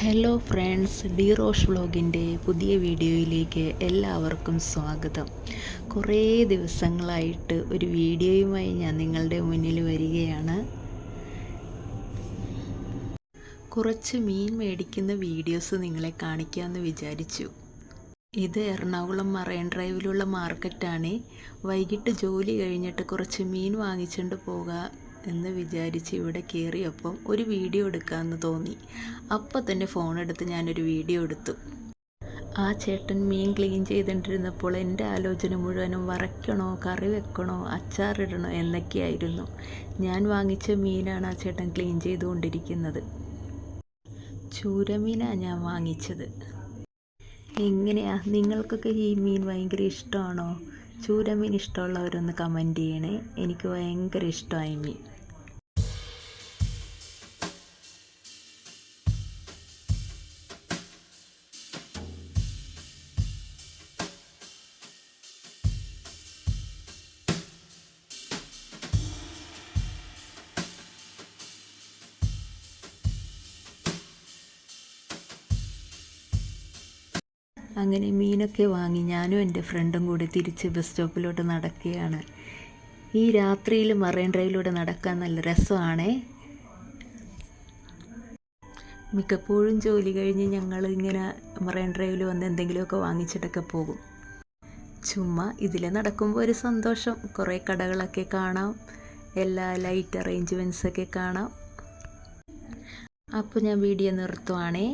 Hello friends D Rosh വ്ളോഗിന്റെ പുതിയ വീഡിയോയിലേക്ക് എല്ലാവർക്കും സ്വാഗതം. കുറേ ദിവസങ്ങളായിട്ട് ഒരു വീഡിയോയുമായി ഞാൻ നിങ്ങളുടെ മുന്നിൽ വരികയാണ്. കുറച്ച് മീൻ മേടിക്കുന്ന വീഡിയോസ് നിങ്ങളെ കാണിക്കാമെന്ന് വിചാരിച്ചു. ഇത് എറണാകുളം മറൈൻ ഡ്രൈവിലുള്ള മാർക്കറ്റാണ്. വൈകിട്ട് ജോലി കഴിഞ്ഞിട്ട് കുറച്ച് മീൻ വാങ്ങിച്ചുകൊണ്ട് പോകാം. എന്ന് വിചാരിച്ച് ഇവിടെ കയറിയപ്പം ഒരു വീഡിയോ എടുക്കാമെന്ന് തോന്നി. അപ്പോൾ തന്നെ ഫോണെടുത്ത് ഞാനൊരു വീഡിയോ എടുത്തു. ആ ചേട്ടൻ മീൻ ക്ലീൻ ചെയ്തുകൊണ്ടിരുന്നപ്പോൾ എന്റെ ആലോചന മുഴുവനും വറയ്ക്കണോ കറി വെക്കണോ അച്ചാറിടണോ എന്നൊക്കെയായിരുന്നു. ഞാൻ വാങ്ങിച്ച മീനാണ് ആ ചേട്ടൻ ക്ലീൻ ചെയ്തുകൊണ്ടിരിക്കുന്നത്. ചൂരമീനാണ് ഞാൻ വാങ്ങിച്ചത്. എങ്ങനെയാ? നിങ്ങൾക്കൊക്കെ ഈ മീൻ ഭയങ്കര ഇഷ്ടമാണോ? ചൂരമീൻ ഇഷ്ടമുള്ളവരൊന്ന് കമന്റ് ചെയ്യണേ. എനിക്ക് ഭയങ്കര ഇഷ്ടമായി മീൻ. അങ്ങനെ മീനൊക്കെ വാങ്ങി ഞാനും എന്റെ ഫ്രണ്ടും കൂടെ തിരിച്ച് ബസ് സ്റ്റോപ്പിലോട്ട് നടക്കുകയാണ്. ഈ രാത്രിയിൽ മറൈൻ ഡ്രൈവിലൂടെ നടക്കാൻ നല്ല രസമാണേ. മിക്കപ്പോഴും ജോലി കഴിഞ്ഞ് ഞങ്ങൾ ഇങ്ങനെ മറൈൻ ഡ്രൈവിൽ വന്ന് എന്തെങ്കിലുമൊക്കെ വാങ്ങിച്ചിട്ടൊക്കെ പോകും. ചുമ്മാ ഇതിൽ നടക്കുമ്പോൾ ഒരു സന്തോഷം. കുറേ കടകളൊക്കെ കാണാം. എല്ലാ ലൈറ്റ് അറേഞ്ച്മെന്റ്സൊക്കെ കാണാം. അപ്പോൾ ഞാൻ വീഡിയോ നിർത്തുവാണേ.